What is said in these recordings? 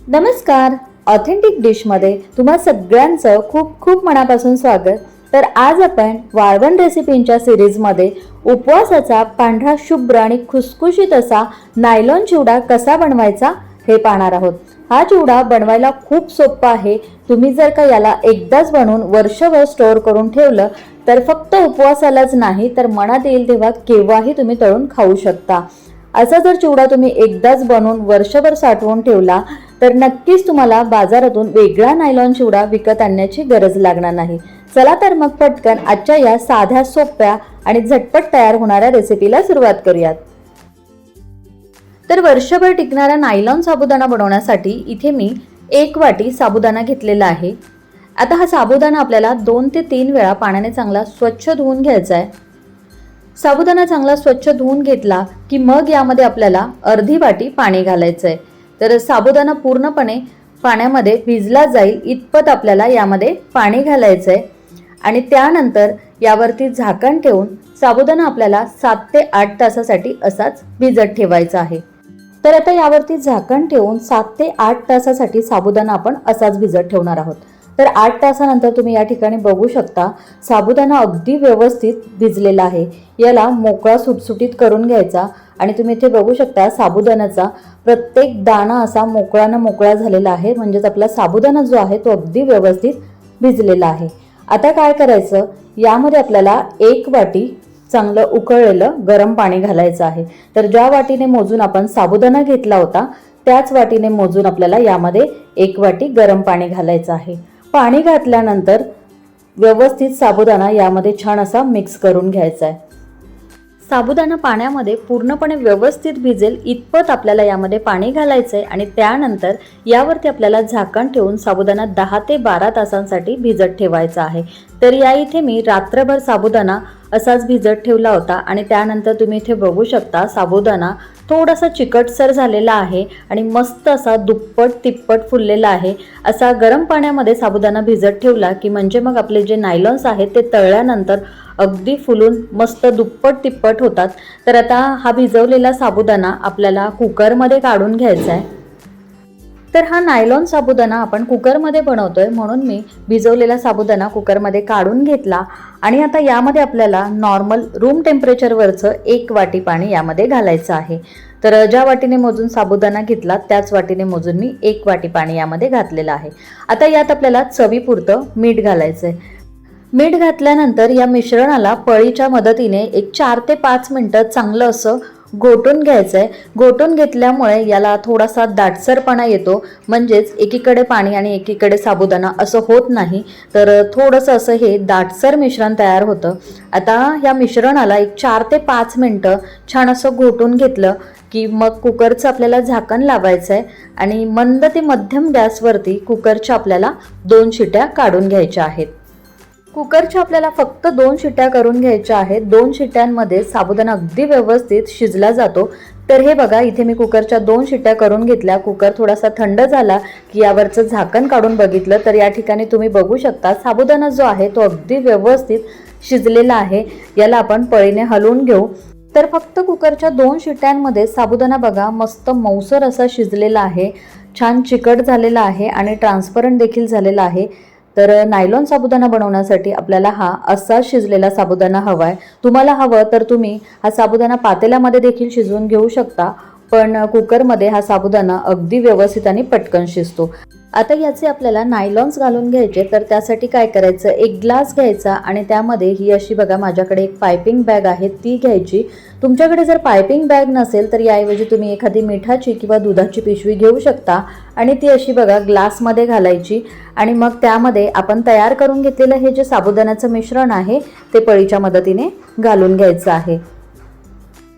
नमस्कार. ऑथेंटिक डिशमध्ये तुम्हा सगळ्यांचं खूप खूप मनापासून स्वागत. तर आज आपण वाळवण रेसिपींच्या सिरीजमध्ये उपवासाचा पांढरा शुभ्र आणि खुसखुशीत असा नायलॉन चिवडा कसा बनवायचा हे पाहणार आहोत. हा चिवडा बनवायला खूप सोपा आहे. तुम्ही जर का याला एकदाच बनवून वर्षभर स्टोअर करून ठेवलं तर फक्त उपवासालाच नाही तर मनात येईल तेव्हा केव्हाही तुम्ही तळून खाऊ शकता. असा जर चिवडा तुम्ही एकदाच बनवून वर्षभर साठवून ठेवला तर नक्कीच तुम्हाला बाजारातून वेगळा नायलॉन चिवडा विकत आणण्याची गरज लागणार नाही. चला तर मग पटकन आजच्या या साध्या सोप्या आणि झटपट तयार होणाऱ्या रेसिपीला सुरुवात करूयात. तर वर्षभर टिकणारा नायलॉन साबुदाणा बनवण्यासाठी इथे मी एक वाटी साबुदाणा घेतलेला आहे. आता हा साबुदाणा आपल्याला दोन ते तीन वेळा पाण्याने चांगला स्वच्छ धुवून घ्यायचा आहे. साबुदाणा चांगला स्वच्छ धुवून घेतला की मग यामध्ये आपल्याला अर्धी वाटी पाणी घालायचं आहे. तर साबुदाणा पूर्णपणे पाण्यामध्ये भिजला जाईल इतपत आपल्याला यामध्ये पाणी घालायचं आहे आणि त्यानंतर यावरती झाकण ठेवून साबुदाणा आपल्याला सात ते आठ तासासाठी असाच भिजत ठेवायचा आहे. तर आता यावरती झाकण ठेवून सात ते आठ तासासाठी साबुदाणा आपण असाच भिजत ठेवणार आहोत. तर आठ तासानंतर तुम्ही या ठिकाणी बघू शकता साबुदाणा अगदी व्यवस्थित भिजलेला आहे. याला मोकळा सुटसुटीत करून घ्यायचा. आणि तुम्ही इथे बघू शकता साबुदाण्याचा प्रत्येक दाणा असा मोकळा ना मोकळा झालेला आहे. म्हणजेच आपला साबुदाणा जो आहे तो अगदी व्यवस्थित भिजलेला आहे. आता काय करायचं? यामध्ये आपल्याला एक वाटी चांगलं उकळलेलं गरम पाणी घालायचं आहे. तर ज्या वाटीने मोजून आपण साबुदाणा घेतला होता त्याच वाटीने मोजून आपल्याला यामध्ये एक वाटी गरम पाणी घालायचं आहे. पाणी घातल्यानंतर व्यवस्थित साबुदाणा यामध्ये छान असा मिक्स करून घ्यायचा आहे. साबुदाणा पाण्यामध्ये पूर्णपणे व्यवस्थित भिजेल इतपत आपल्याला यामध्ये पाणी घालायचं आहे आणि त्यानंतर यावरती आपल्याला झाकण ठेवून साबुदाणा दहा ते बारा तासांसाठी भिजत ठेवायचा आहे. तर या इथे मी रात्रभर साबुदाणा असाच भिजत ठेवला होता आणि त्यानंतर तुम्ही इथे बघू शकता साबुदाणा थोडासा चिकटसर झालेला आहे आणि मस्त असा दुप्पट तिप्पट फुललेला आहे. असा गरम पाण्यामध्ये साबुदाणा भिजत ठेवला की म्हणजे मग आपले जे नायलॉन्स आहेत ते तळल्यानंतर अगदी फुलून मस्त दुप्पट तिप्पट होतात. तर आता हा भिजवलेला साबुदाणा आपल्याला कुकरमध्ये काढून घ्यायचा आहे. तर हा नायलॉन साबुदाणा आपण कुकरमध्ये बनवतोय. म्हणून मी भिजवलेला साबुदाणा कुकरमध्ये काढून घेतला. आणि आता यामध्ये आपल्याला नॉर्मल रूम टेम्परेचरवरचं एक वाटी पाणी यामध्ये घालायचं आहे. तर ज्या वाटीने मोजून साबुदाणा घेतला त्याच वाटीने मोजून मी एक वाटी पाणी यामध्ये घातलेलं आहे. आता यात आपल्याला चवीपुरतं मीठ घालायचं आहे मीठ घातल्यानंतर या मिश्रणाला पळीच्या मदतीने एक चार ते पाच मिनटं चांगलं असं घोटून घ्यायचं आहे घोटून घेतल्यामुळे याला थोडासा दाटसरपणा येतो. म्हणजेच एकीकडे पाणी आणि एकीकडे साबुदाणा असं होत नाही. तर थोडंसं असं हे दाटसर मिश्रण तयार होतं. आता या मिश्रणाला एक चार ते पाच मिनटं छान असं घोटून घेतलं की मग कुकरचं आपल्याला झाकण लावायचं आहे आणि मंद ते मध्यम गॅसवरती कुकरच्या आपल्याला दोन शिट्या काढून घ्यायच्या आहेत. कुकरच्या आपल्याला फक्त दोन शिट्ट्या करून घ्यायच्या आहेत. दोन शिट्ट्यांमध्ये साबुदाणा अगदी व्यवस्थित शिजला जातो. तर हे बघा इथे मी कुकरच्या दोन शिट्ट्या करून घेतल्या. कुकर थोडासा थंड झाला की यावरचं झाकण काढून बघितलं. तर या ठिकाणी तुम्ही बघू शकता साबुदाणा जो आहे तो अगदी व्यवस्थित शिजलेला आहे. याला आपण पळीने हलवून घेऊ. तर फक्त कुकरच्या दोन शिट्ट्यांमध्ये साबुदाणा बघा मस्त मौसर असा शिजलेला आहे. छान चिकट झालेला आहे आणि ट्रान्सपरंट देखील झालेला आहे. तर नायलॉन साबुदाणा बनवण्यासाठी आपल्याला हा असा शिजलेला साबुदाणा हवा आहे तुम्हाला हवं तर तुम्ही हा साबुदाणा पातेल्यामध्ये देखील शिजवून घेऊ शकता पण कुकरमध्ये हा साबुदाणा अगदी व्यवस्थित आणि पटकन शिजतो. आता याचे आपल्याला नायलॉन्स घालून घ्यायचे तर त्यासाठी काय करायचं? एक ग्लास घ्यायचा आणि त्यामध्ये ही अशी बघा माझ्याकडे एक पायपिंग बॅग आहे ती घ्यायची. तुमच्याकडे जर पायपिंग बॅग नसेल तर याऐवजी तुम्ही एखादी मिठाची किंवा दुधाची पिशवी घेऊ शकता आणि ती अशी बघा ग्लासमध्ये घालायची आणि मग त्यामध्ये आपण तयार करून घेतलेलं हे जे साबुदाण्याचं मिश्रण आहे ते पळीच्या मदतीने घालून घ्यायचं आहे.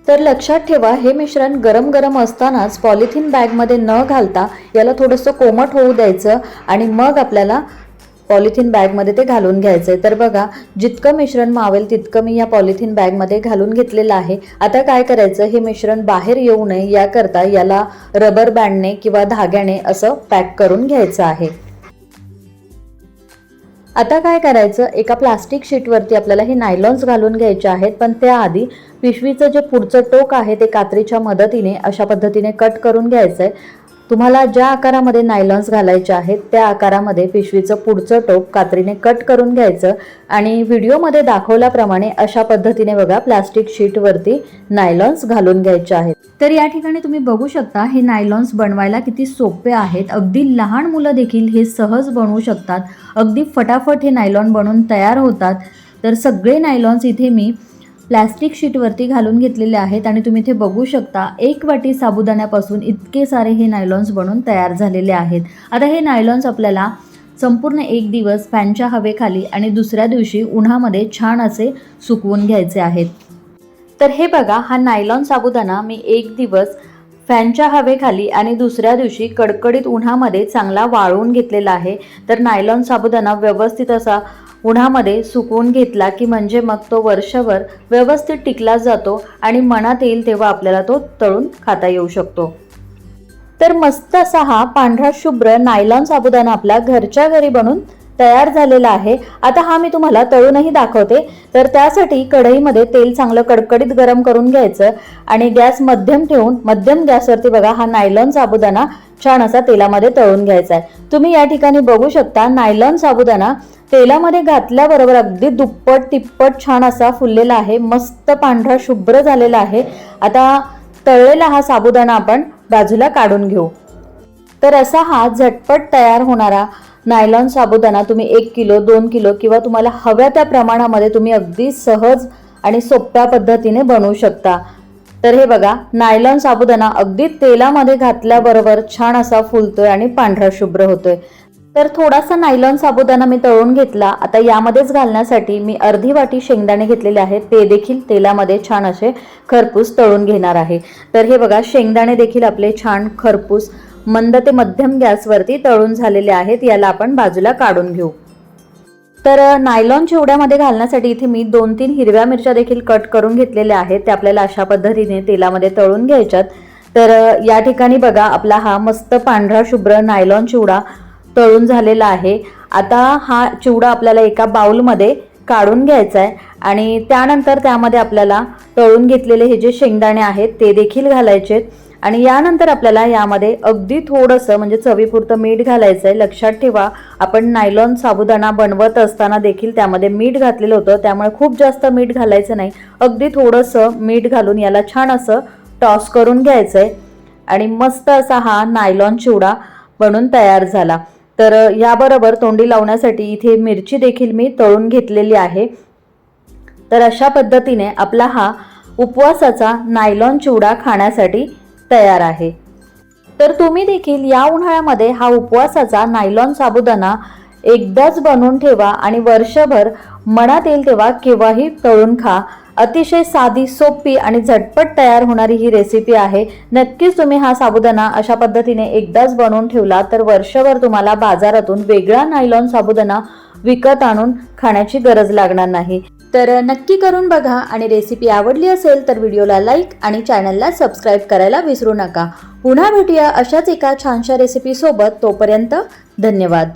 तर लक्षात ठेवा हे मिश्रण गरम गरम असतानाच पॉलिथिन बॅगमध्ये न घालता याला थोडंसं कोमट होऊ द्यायचं आणि मग आपल्याला पॉलिथिन बॅगमध्ये ते घालून घ्यायचं आहे तर बघा जितकं मिश्रण मावेल तितकं मी या पॉलिथिन बॅगमध्ये घालून घेतलेलं आहे. आता काय करायचं? हे मिश्रण बाहेर येऊ नये याकरता याला रबर बँडने किंवा धाग्याने असं पॅक करून घ्यायचं आहे. आता काय करायचं एका प्लास्टिक शीटवरती आपल्याला हे नायलॉन्स घालून घ्यायचे आहेत पण त्याआधी पिशवीचं जे पुढचं टोक आहे ते कात्रीच्या मदतीने अशा पद्धतीने कट करून घ्यायचं आहे तुम्हाला ज्या आकारामध्ये नायलॉन्स घालायचे आहेत त्या आकारामध्ये पिशवीचं पुढचं टोप कात्रीने कट करून घ्यायचं आणि व्हिडिओमध्ये दाखवल्याप्रमाणे अशा पद्धतीने बघा प्लास्टिक शीटवरती नायलॉन्स घालून घ्यायचे आहेत. तर या ठिकाणी तुम्ही बघू शकता हे नायलॉन्स बनवायला किती सोपे आहेत. अगदी लहान मुलं देखील हे सहज बनवू शकतात. अगदी फटाफट हे नायलॉन बनवून तयार होतात. तर सगळे नायलॉन्स इथे मी प्लॅस्टिक शीटवरती घालून घेतलेले आहेत आणि तुम्ही इथे बघू शकता एक वाटी साबुदाण्यापासून इतके सारे हे नायलॉन्स बनवून तयार झालेले आहेत. आता हे नायलॉन्स आपल्याला संपूर्ण एक दिवस फॅनच्या हवेखाली आणि दुसऱ्या दिवशी उन्हामध्ये छान असे सुकवून घ्यायचे आहेत. तर हे बघा हा नायलॉन साबुदाणा मी एक दिवस फॅनच्या हवेखाली आणि दुसऱ्या दिवशी कडकडीत उन्हामध्ये चांगला वाळवून घेतलेला आहे. तर नायलॉन साबुदाणा व्यवस्थित असा उन्हामध्ये सुकवून घेतला की म्हणजे मग तो वर्षभर व्यवस्थित टिकला जातो आणि मनात येईल तेव्हा आपल्याला तो तळून खाता येऊ शकतो. तर मस्त असा हा पांढरा शुभ्र नायलॉन साबुदाणा आपला घरच्या घरी बनून तयार झालेला आहे. आता हा मी तुम्हाला तळूनही दाखवते. तर त्यासाठी कढईमध्ये तेल चांगलं कडकडीत गरम करून घ्यायचं आणि गॅस मध्यम ठेवून मध्यम गॅसवरती बघा हा नायलॉन साबुदाणा छान असा तेलामध्ये तळून घ्यायचा आहे. तुम्ही या ठिकाणी बघू शकता नायलॉन साबुदाणा तेलामध्ये घातल्याबरोबर अगदी दुप्पट तिप्पट छान असा फुललेला आहे. मस्त पांढरा शुभ्र झालेला आहे. आता तळलेला हा साबुदाणा आपण बाजूला काढून घेऊ. तर असा हा झटपट तयार होणारा नायलॉन साबुदाणा तुम्ही एक किलो दोन किलो किंवा तुम्हाला हव्या त्या प्रमाणामध्ये तुम्ही अगदी सहज आणि सोप्या पद्धतीने बनवू शकता. तर हे बघा नायलॉन साबुदाणा अगदी तेलामध्ये घातल्याबरोबर छान असा फुलतोय आणि पांढरा शुभ्र होतोय. तर थोडासा नायलॉन साबुदाणा मी तळून घेतला. आता यामध्येच घालण्यासाठी मी अर्धी वाटी शेंगदाणे घेतलेले आहेत. ते देखील तेलामध्ये छान असे खरपूस तळून घेणार आहे. तर हे बघा शेंगदाणे देखील आपले छान खरपूस मंद ते मध्यम गॅसवरती तळून झालेले आहेत याला आपण बाजूला काढून घेऊ. तर नायलॉन चिवड्यामध्ये घालण्यासाठी इथे मी दोन तीन हिरव्या मिरच्या देखील कट करून घेतलेल्या आहेत त्या आपल्याला अशा पद्धतीने तेलामध्ये तळून घ्यायच्यात. तर या ठिकाणी बघा आपला हा मस्त पांढरा शुभ्र नायलॉन चिवडा तळून झालेला आहे. आता हा चिवडा आपल्याला एका बाउलमध्ये काढून घ्यायचा आहे आणि त्यानंतर त्यामध्ये आपल्याला तळून घेतलेले हे जे शेंगदाणे आहेत ते देखील घालायचे आहेत आणि यानंतर आपल्याला यामध्ये अगदी थोडंसं म्हणजे चवीपुरतं मीठ घालायचं आहे लक्षात ठेवा आपण नायलॉन साबुदाणा बनवत असताना देखील त्यामध्ये मीठ घातलेलं होतं. त्यामुळे खूप जास्त मीठ घालायचं नाही. अगदी थोडंसं मीठ घालून याला छान असं टॉस करून घ्यायचं आहे आणि मस्त असा हा नायलॉन चिवडा बनून तयार झाला. तर याबरोबर तोंडी लावण्यासाठी इथे मिरची देखील मी तळून घेतलेली आहे. तर अशा पद्धतीने आपला हा उपवासाचा नायलॉन चिवडा खाण्यासाठी तयार आहे. तर तुम्ही देखील या उन्हाळ्यामध्ये हा उपवासाचा नायलॉन साबुदाणा एकदाच बनवून ठेवा आणि वर्षभर मनात येईल तेव्हा केव्हाही तळून खा. अतिशय साधी सोपी आणि झटपट तयार होणारी ही रेसिपी आहे. नक्कीच तुम्ही हा साबुदाणा अशा पद्धतीने एकदाच बनवून ठेवला तर वर्षभर तुम्हाला बाजारातून वेगळा नायलॉन साबुदाणा विकत आणून खाण्याची गरज लागणार नाही. तर नक्की करून बघा आणि रेसिपी आवडली असेल तर व्हिडिओला लाईक आणि चॅनलला सबस्क्राईब करायला विसरू नका. पुन्हा भेटूया अशाच एका छानशा रेसिपीसोबत तोपर्यंत धन्यवाद.